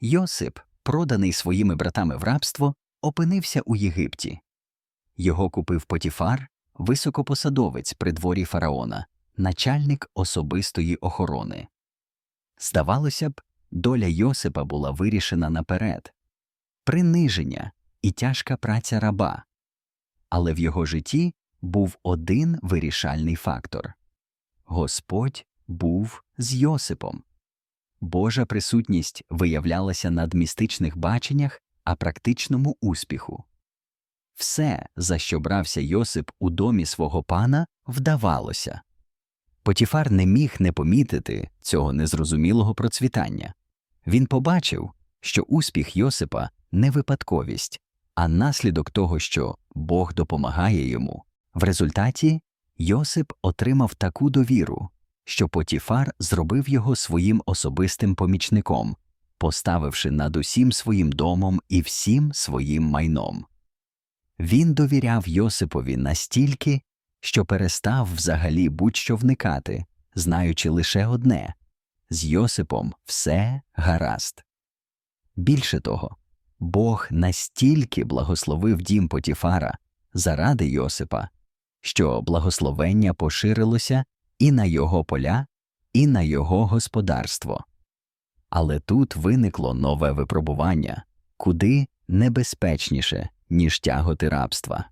Йосип, проданий своїми братами в рабство, опинився у Єгипті. Його купив Потіфар, високопосадовець при дворі фараона, начальник особистої охорони. Здавалося б, доля Йосипа була вирішена наперед приниження і тяжка праця раба. Але в його житті був один вирішальний фактор Господь був з Йосипом. Божа присутність виявлялася на містичних баченнях, а практичному успіху. Все, за що брався Йосип у домі свого пана, вдавалося. Потіфар не міг не помітити цього незрозумілого процвітання. Він побачив, що успіх Йосипа не випадковість, а наслідок того, що Бог допомагає йому. В результаті Йосип отримав таку довіру, що Потіфар зробив його своїм особистим помічником, поставивши над усім своїм домом і всім своїм майном. Він довіряв Йосипові настільки, що перестав взагалі будь-що вникати, знаючи лише одне з Йосипом все гаразд. Більше того, Бог настільки благословив дім Потіфара заради Йосипа, що благословення поширилося і на його поля, і на його господарство. Але тут виникло нове випробування, куди небезпечніше, ніж тяготи рабства.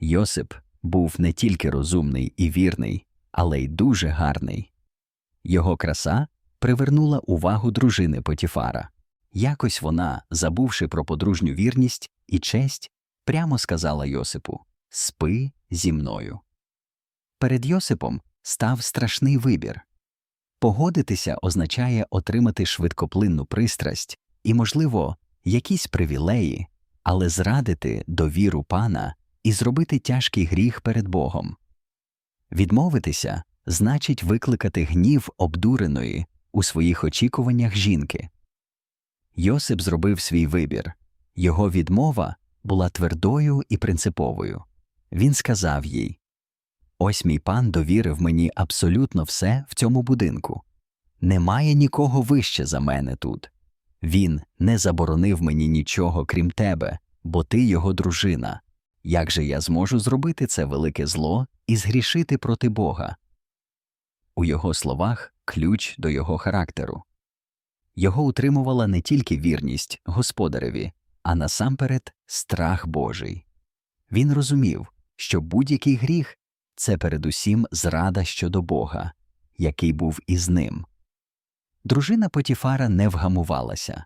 Йосип був не тільки розумний і вірний, але й дуже гарний. Його краса привернула увагу дружини Потіфара. Якось вона, забувши про подружню вірність і честь, прямо сказала Йосипу Спи зі мною. Перед Йосипом став страшний вибір. Погодитися означає отримати швидкоплинну пристрасть і, можливо, якісь привілеї, але зрадити довіру пана і зробити тяжкий гріх перед Богом. Відмовитися значить викликати гнів обдуреної у своїх очікуваннях жінки. Йосип зробив свій вибір його відмова була твердою і принциповою. Він сказав їй Ось мій пан довірив мені абсолютно все в цьому будинку. Немає нікого вище за мене тут. Він не заборонив мені нічого, крім тебе, бо ти його дружина. Як же я зможу зробити це велике зло і згрішити проти Бога? У його словах ключ до його характеру. Його утримувала не тільки вірність господареві, а насамперед страх Божий. Він розумів, що будь-який гріх це передусім зрада щодо Бога, який був із ним. Дружина Потіфара не вгамувалася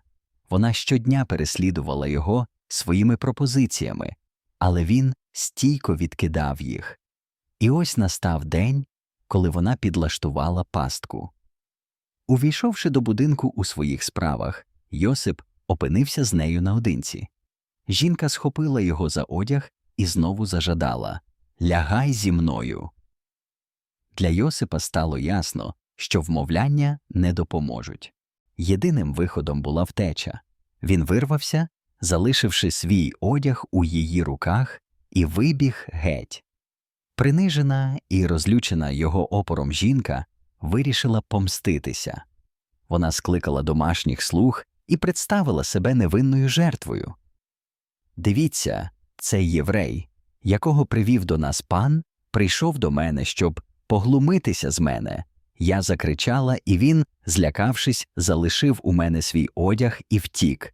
вона щодня переслідувала його своїми пропозиціями, але він стійко відкидав їх. І ось настав день, коли вона підлаштувала пастку. Увійшовши до будинку у своїх справах, Йосип опинився з нею наодинці. Жінка схопила його за одяг і знову зажадала Лягай зі мною. Для Йосипа стало ясно, що вмовляння не допоможуть. Єдиним виходом була втеча. Він вирвався, залишивши свій одяг у її руках, і вибіг геть. Принижена і розлючена його опором жінка вирішила помститися. Вона скликала домашніх слуг і представила себе невинною жертвою. Дивіться, цей єврей, якого привів до нас пан, прийшов до мене, щоб поглумитися з мене. Я закричала, і він, злякавшись, залишив у мене свій одяг і втік.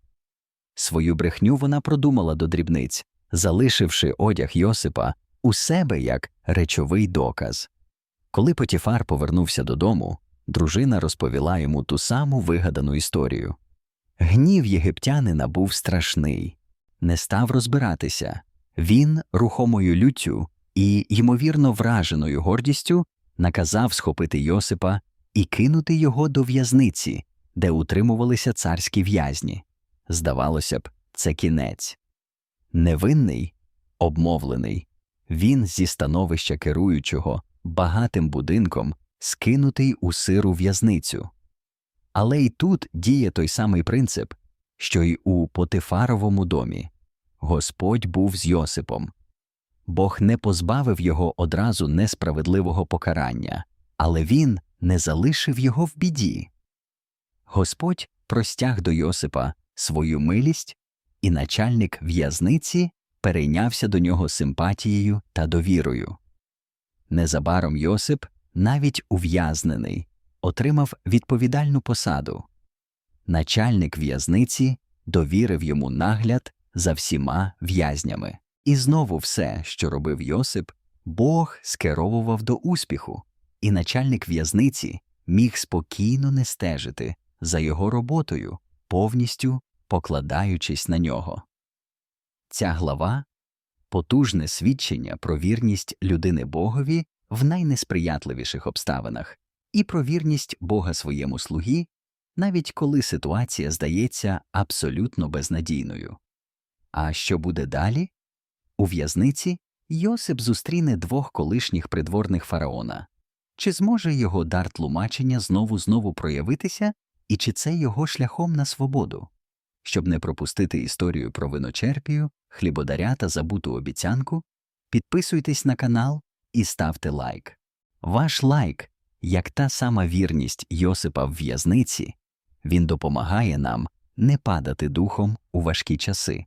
Свою брехню вона продумала до дрібниць, залишивши одяг Йосипа у себе як речовий доказ. Коли Потіфар повернувся додому, дружина розповіла йому ту саму вигадану історію. Гнів єгиптянина був страшний, не став розбиратися. Він, рухомою люттю і, ймовірно, враженою гордістю, наказав схопити Йосипа і кинути його до в'язниці, де утримувалися царські в'язні. Здавалося б, це кінець. Невинний, обмовлений, він зі становища керуючого багатим будинком скинутий у сиру в'язницю. Але й тут діє той самий принцип, що й у Потифаровому домі Господь був з Йосипом. Бог не позбавив його одразу несправедливого покарання, але він не залишив його в біді. Господь простяг до Йосипа свою милість, і начальник в'язниці перейнявся до нього симпатією та довірою. Незабаром Йосип, навіть ув'язнений, отримав відповідальну посаду. Начальник в'язниці довірив йому нагляд за всіма в'язнями. І знову все, що робив Йосип, Бог скеровував до успіху, і начальник в'язниці міг спокійно не стежити за його роботою, повністю покладаючись на нього. Ця глава потужне свідчення про вірність людини Богові в найнесприятливіших обставинах і про вірність Бога своєму слугі, навіть коли ситуація здається абсолютно безнадійною. А що буде далі? У в'язниці Йосип зустріне двох колишніх придворних фараона. Чи зможе його дар тлумачення знову знову проявитися, і чи це його шляхом на свободу? Щоб не пропустити історію про виночерпію, хлібодаря та забуту обіцянку, підписуйтесь на канал і ставте лайк. Ваш лайк, як та сама вірність Йосипа в в'язниці, він допомагає нам не падати духом у важкі часи.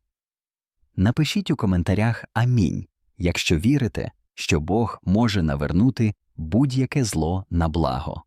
Напишіть у коментарях Амінь, якщо вірите, що Бог може навернути будь-яке зло на благо.